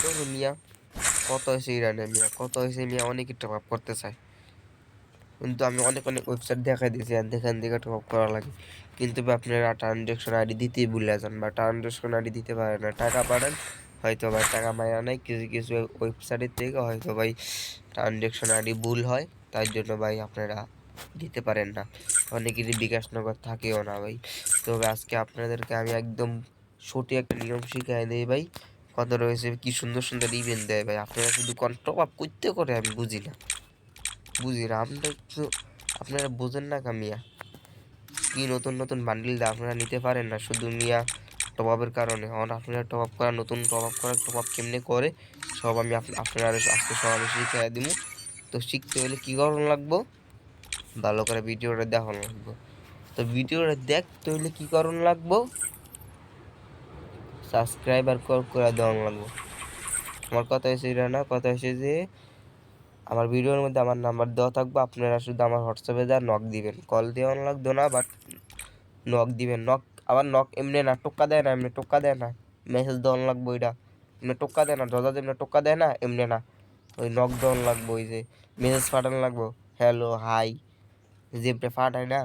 তোর মিয়া কত হয়েছে ইরানে মিয়া কত হয়েছে মিয়া অনেকই টপ আপ করতে চায়। কিন্তু আমি অনেক অনেক ওয়েবসাইট দেখাই দিয়েছি আর দেখান থেকে টপ আপ করা লাগে। কিন্তু আপনারা ট্রানজ্যাকশন আইডি দিতেই ভুলে যান বা ট্রানজ্যাকশন আইডি দিতে পারেন না। টাকা পাঠান, হয়তো ভাই টাকা মায়া নাই, কিছু কিছু ওয়েবসাইটের থেকে হয়তো ভাই ট্রানজ্যাকশন আইডি ভুল হয়, তাই জন্য ভাই আপনারা দিতে পারেন না। অনেকেরই বিকাশ নগর থাকেও না ভাই। তবে আজকে আপনাদেরকে আমি একদম সঠিক একটা নিয়ম শিখাই দিই ভাই। কত রয়েছে, কি সুন্দর সুন্দর ইভেন্ট দেয় ভাই। আপনারা শুধু টপ আপ করতে করে আমি বুঝি না। বুঝি না আপনারা একটু, আপনারা বোঝেন না কামিয়া কি নতুন নতুন বান্ডিল আপনারা নিতে পারেন না শুধু মিয়া টপ আপের কারণে। এখন আপনারা টপ আপ করা, নতুন টপ আপ করা টপ আপ কেমনে করে, সব আমি আপ- আপনারা আজকে সব আমি শিখিয়ে দিব তো শিখতে হলে কী করানো লাগবো? ভালো করে ভিডিওটা দেখানো লাগবো। তো ভিডিওটা দেখতে হলে কী করানো লাগবো? সাবস্ক্রাইবার কল করে দেওয়া লাগবো আমার কথা হয়েছে এটা না, কথা হয়েছে যে আমার ভিডিওর মধ্যে আমার নাম্বার দেওয়া থাকবে, আপনারা শুধু আমার হোয়াটসঅ্যাপে যা নক দিবেন। কল দেওয়া লাগতো না বাট নক দিবেন। নক আবার নক এমনি না টোক্কা দেয় না, এমনি টোক্কা দেয় না। মেসেজ দেওয়ানো লাগবো এটা এমনি টোক্কা দেয় না দাদা এমনি টোক্কা দেয় না, এমনি না। ওই নক দেওয়ানো লাগবো, ওই যে মেসেজ পাঠানো লাগবো হ্যালো হাই যেমটা পাঠায় না,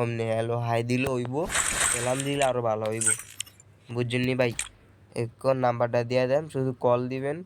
অমনি হ্যালো হাই দিলে হইব সালাম দিলে আরও ভালো হইব। বুঝছেন ভাই। এক নাম্বারটা দিয়ে দেন শুধু কল দিবেন।